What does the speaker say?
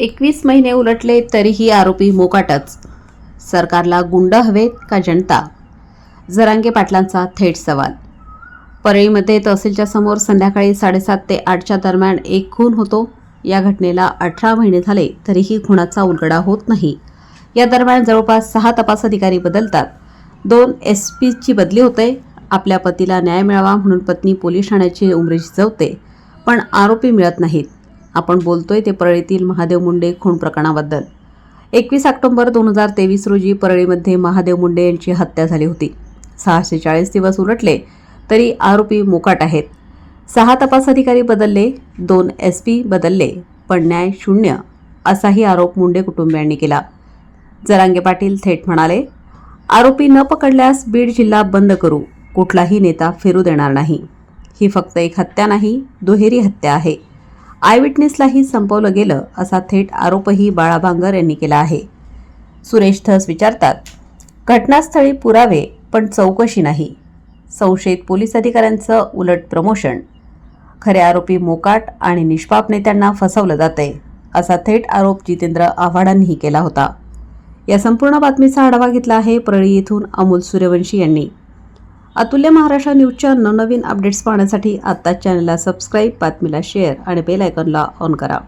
एकवीस महिने उलटले तरीही आरोपी मोकाटच. सरकारला गुंड हवेत का जनता? जरांगे पाटलांचा थेट सवाल. परळीमध्ये तहसीलच्या समोर संध्याकाळी साडेसात ते आठच्या दरम्यान एक खून होतो. या घटनेला अठरा महिने झाले तरीही खुनाचा उलगडा होत नाही. या दरम्यान जवळपास सहा तपास अधिकारी बदलतात. दोन एस पीची बदली होते. आपल्या पतीला न्याय मिळावा म्हणून पत्नी पोलीस ठाण्याची उमरी शिजवते पण आरोपी मिळत नाहीत. आपण बोलतोय ते परळीतील महादेव मुंडे खून प्रकरणाबद्दल. एकवीस ऑक्टोंबर दोन हजार तेवीस रोजी परळीमध्ये महादेव मुंडे यांची हत्या झाली होती. सहाशे चाळीस दिवस उलटले तरी आरोपी मोकाट आहेत. सहा तपास अधिकारी बदलले दोन एस पी बदलले पण न्याय शून्य असाही आरोप मुंडे कुटुंबियांनी केला. जरांगे पाटील थेट म्हणाले आरोपी न पकडल्यास बीड जिल्हा बंद करू कुठलाही नेता फिरू देणार नाही. ही फक्त एक हत्या नाही दुहेरी हत्या आहे. आयविटनेसलाही संपवलं गेलं असा थेट आरोपही बाळाभांगर यांनी केला आहे. सुरेश धस विचारतात घटनास्थळी पुरावे पण चौकशी नाही. संशयित पोलीस अधिकाऱ्यांचं उलट प्रमोशन. खरे आरोपी मोकाट आणि निष्पाप नेत्यांना फसवलं जातंय असा थेट आरोप जितेंद्र आव्हाडांनीही केला होता. या संपूर्ण बातमीचा आढावा घेतला आहे परळी येथून अमोल सूर्यवंशी यांनी. अतुल्य महाराष्ट्र न्यूजच्या नवनवीन अपडेट्स पाहण्यासाठी आत्ताच चॅनलला सबस्क्राईब बातमीला शेअर आणि बेल आयकॉनला ऑन करा.